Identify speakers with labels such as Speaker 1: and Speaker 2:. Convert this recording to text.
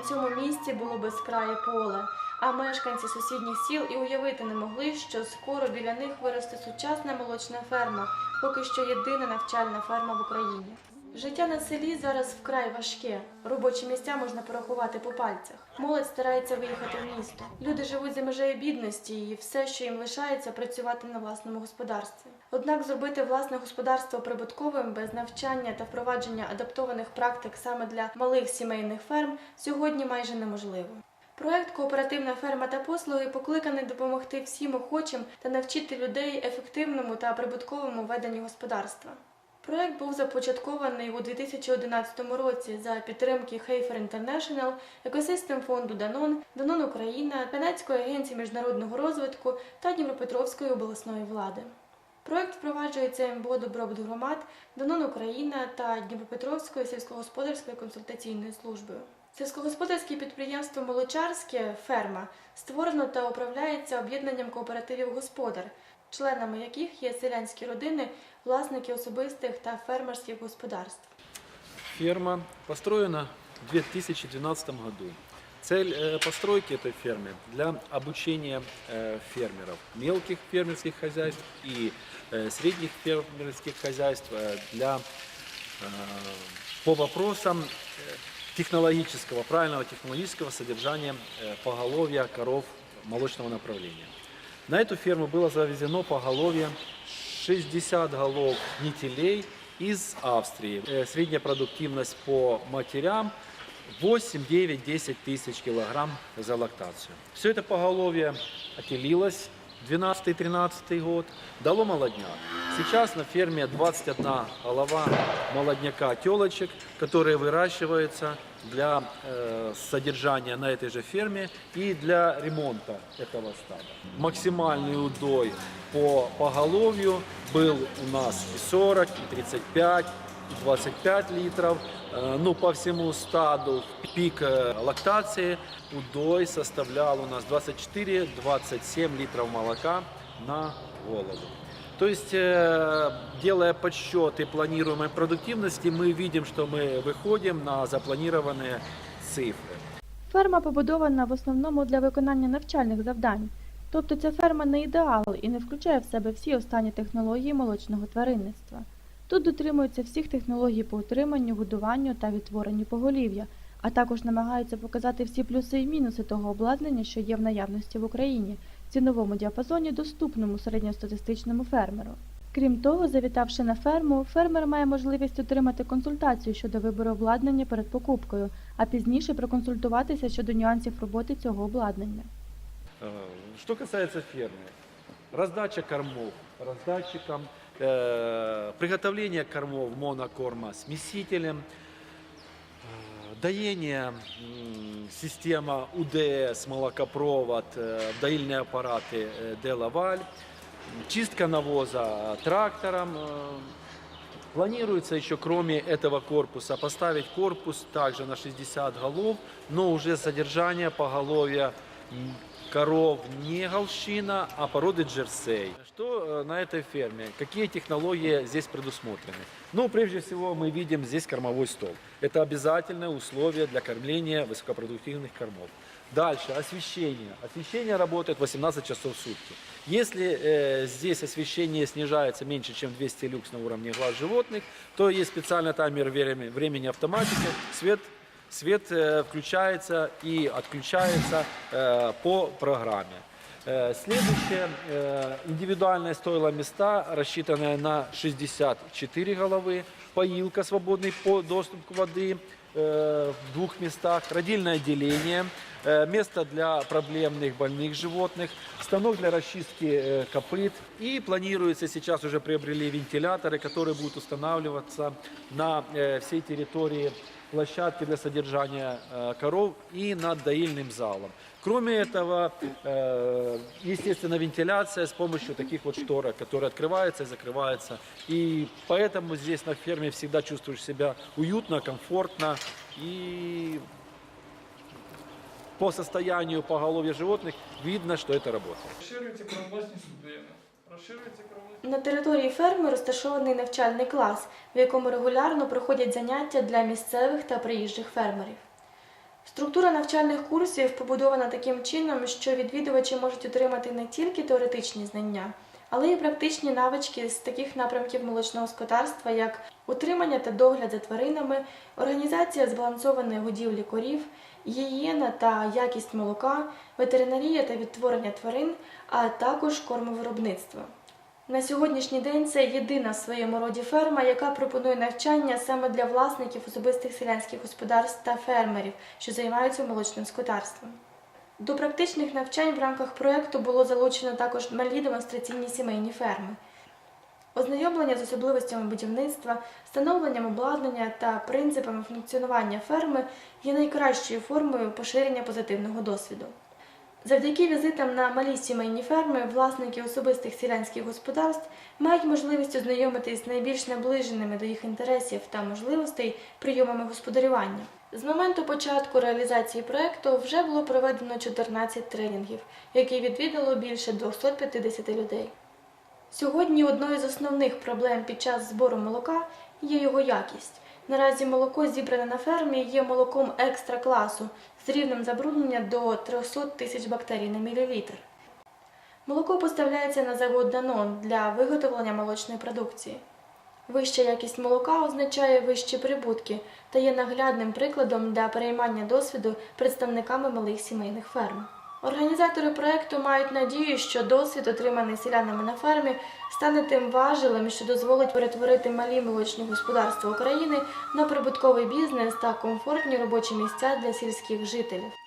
Speaker 1: цьому місці було безкрає поле, а мешканці сусідніх сіл і уявити не могли, що скоро біля них виросте сучасна молочна ферма, поки що єдина навчальна ферма в Україні. Життя на селі зараз вкрай важке. Робочі місця можна порахувати по пальцях. Молодь старається виїхати в місто. Люди живуть за межею бідності, і все, що їм лишається, працювати на власному господарстві. Однак зробити власне господарство прибутковим без навчання та впровадження адаптованих практик саме для малих сімейних ферм сьогодні майже неможливо. Проект Кооперативна ферма та послуги покликаний допомогти всім охочим та навчити людей ефективному та прибутковому веденню господарства. Проект був започаткований у 2011 році за підтримки Heifer International, екосистем фонду Данон, Данон Україна, Канадської агенції міжнародного розвитку та Дніпропетровської обласної влади. Проект впроваджується МБО Добробут громад, Данон Україна та Дніпропетровською сільськогосподарською консультаційною службою. Сільськогосподарське підприємство Молочарське ферма створено та управляється об'єднанням кооперативів господар, членами яких є селянські родини, власники особистих та фермерських господарств.
Speaker 2: Ферма построена в 2012 году. Цель э, постройки этой фермы для обучения э, фермеров, мелких фермерских хозяйств и э, средних фермерских хозяйств э, для, э, по вопросам э, технологического, правильного технологического содержания э, поголовья коров молочного направления. На эту ферму было завезено поголовье 60 голов нителей из Австрии. Э, Средняя продуктивность по матерям 8, 9, 10 тысяч килограмм за лактацию. Все это поголовье отелилось 12-13 год, дало молодняк. Сейчас на ферме 21 голова молодняка телочек, которые выращиваются для э, содержания на этой же ферме и для ремонта этого стада. Максимальный удой по поголовью был у нас и 40, и 35, и 25 литров. Э, Ну, по всему стаду в пик э, лактации удой составлял у нас 24-27 литров молока на голову. То есть, э, делая подсчеты планируемой продуктивности, мы видим, что мы выходим на запланированные цифры.
Speaker 1: Ферма побудована в основному для виконання навчальних завдань. Тобто ця ферма не ідеал і не включає в себе всі останні технології молочного тваринництва. Тут дотримуються всіх технологій по утриманню, годуванню та відтворенню поголів'я, а також намагаються показати всі плюси і мінуси того обладнання, що є в наявності в Україні, в ціновому діапазоні, доступному середньостатистичному фермеру. Крім того, завітавши на ферму, фермер має можливість отримати консультацію щодо вибору обладнання перед покупкою, а пізніше проконсультуватися щодо нюансів роботи цього обладнання.
Speaker 2: Э, Что касается фермы, раздача кормов раздатчикам, э, приготовление кормов монокорма смесителем, э, доение, м, система УДС, молокопровод, э, доильные аппараты э, Делаваль, чистка навоза трактором. э, Планируется еще, кроме этого корпуса, поставить корпус также на 60 голов, но уже содержание поголовья м, коров не галщина, а породы джерсей. Что э, на этой ферме? Какие технологии здесь предусмотрены? Ну, прежде всего, мы видим здесь кормовой стол. Это обязательное условие для кормления высокопродуктивных кормов. Дальше, освещение. Освещение работает 18 часов в сутки. Если э, здесь освещение снижается меньше, чем 200 люкс на уровне глаз животных, то есть специальный таймер времени, времени автоматики, свет свет э, включается и отключается э, по программе. Э, Следующее, э, индивидуальное стойло места, рассчитанное на 64 головы, поилка, свободный по- доступ к воды э, в двух местах, родильное отделение, э, место для проблемных больных животных, станок для расчистки э, копыт. И планируется, сейчас уже приобрели вентиляторы, которые будут устанавливаться на э, всей территории площадки для содержания э, коров и над доильным залом. Кроме этого, э, естественно, вентиляция с помощью таких вот шторок, которые открываются и закрываются. И поэтому здесь на ферме всегда чувствуешь себя уютно, комфортно и по состоянию поголовья животных видно, что это работает.
Speaker 3: Розширюється правовласність людини.
Speaker 1: На території ферми розташований навчальний клас, в якому регулярно проходять заняття для місцевих та приїжджих фермерів. Структура навчальних курсів побудована таким чином, що відвідувачі можуть отримати не тільки теоретичні знання, але й практичні навички з таких напрямків молочного господарства, як утримання та догляд за тваринами, організація збалансованої годівлі корів, гігієна та якість молока, ветеринарія та відтворення тварин, а також кормовиробництво. На сьогоднішній день це єдина в своєму роді ферма, яка пропонує навчання саме для власників особистих селянських господарств та фермерів, що займаються молочним скотарством. До практичних навчань в рамках проєкту було залучено також малі демонстраційні сімейні ферми. Ознайомлення з особливостями будівництва, встановленням обладнання та принципами функціонування ферми є найкращою формою поширення позитивного досвіду. Завдяки візитам на малі сімейні ферми власники особистих селянських господарств мають можливість ознайомитись з найбільш наближеними до їх інтересів та можливостей прийомами господарювання. З моменту початку реалізації проекту вже було проведено 14 тренінгів, які відвідало більше 250 людей. Сьогодні одною з основних проблем під час збору молока є його якість. Наразі молоко, зібране на фермі, є молоком екстра класу з рівнем забруднення до 300 тисяч бактерій на мілілітр. Молоко поставляється на завод Данон для виготовлення молочної продукції. Вища якість молока означає вищі прибутки та є наглядним прикладом для переймання досвіду представниками малих сімейних ферм. Організатори проекту мають надію, що досвід, отриманий селянами на фермі, стане тим важелем, що дозволить перетворити малі молочні господарства України на прибутковий бізнес та комфортні робочі місця для сільських жителів.